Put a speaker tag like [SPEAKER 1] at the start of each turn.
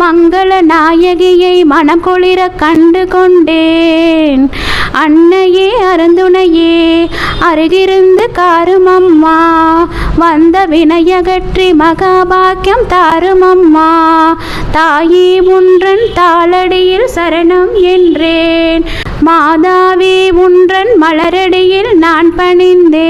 [SPEAKER 1] மங்கள நாயகியை மனம் குளிர கண்டு கொண்டேன் அன்னையே அருந்துணையே அருகிருந்து காருமம்மா வந்த வினையகற்றி மகாபாக்கியம் தாருமம்மா. தாயே உன்றன் தாளடியில் சரணம் என்றேன். மாதாவே உன்றன் மலரடியில் நான் பணிந்தேன்.